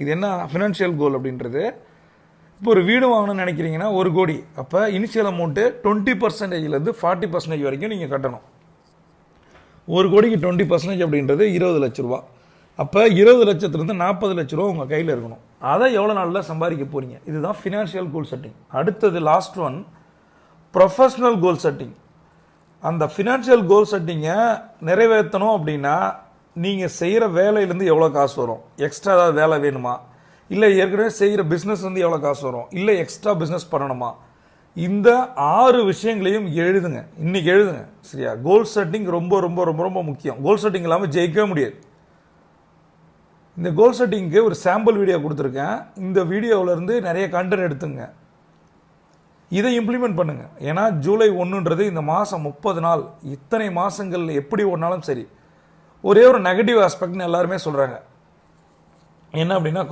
இது என்ன ஃபினான்ஷியல் கோல் அப்படின்றது? இப்போ ஒரு வீடு வாங்கணும்னு நினைக்கிறீங்கன்னா ஒரு கோடி. அப்போ இனிஷியல் அமௌண்ட்டு டுவெண்ட்டி பர்சன்டேஜ்லேருந்து ஃபார்ட்டி பர்சன்டேஜ் வரைக்கும் நீங்கள் கட்டணும். ஒரு கோடிக்கு டுவெண்ட்டி பர்சன்டேஜ் அப்படின்றது இருபது லட்ச ரூபா. அப்போ இருபது லட்சத்துலேருந்து நாற்பது லட்ச ரூபா உங்கள் கையில் இருக்கணும். அதை எவ்வளோ நாளில் சம்பாதிக்க போகிறீங்க இதுதான் ஃபினான்ஷியல் கோல் செட்டிங் அடுத்தது last one professional goal setting அந்த ஃபினான்ஷியல் கோல் செட்டிங்கை நிறைவேற்றணும் அப்படின்னா நீங்கள் செய்கிற வேலையிலேருந்து எவ்வளோ காசு வரும்? எக்ஸ்ட்ரா ஏதாவது வேலை வேணுமா? இல்லை ஏற்கனவே செய்கிற பிஸ்னஸ் வந்து எவ்வளோ காசு வரும்? இல்லை எக்ஸ்ட்ரா பிஸ்னஸ் பண்ணணுமா? இந்த ஆறு விஷயங்களையும் எழுதுங்க. இன்றைக்கி எழுதுங்க. சரியா? கோல் செட்டிங் ரொம்ப ரொம்ப ரொம்ப ரொம்ப முக்கியம். கோல் செட்டிங் இல்லாமல் ஜெயிக்கவே முடியாது. இந்த கோல் செட்டிங்க்கு ஒரு சாம்பிள் வீடியோ கொடுத்துருக்கேன். இந்த வீடியோவிலேருந்து நிறைய கண்டென்ட் எடுத்துங்க. இதை இம்ப்ளிமெண்ட் பண்ணுங்கள் ஏன்னா ஜூலை ஒன்றுன்றது இந்த மாதம் முப்பது நாள். இத்தனை மாதங்கள் எப்படி ஒன்றாலும் சரி. ஒரே ஒரு நெகட்டிவ் ஆஸ்பெக்ட்னு எல்லாருமே சொல்கிறாங்க என்ன அப்படின்னா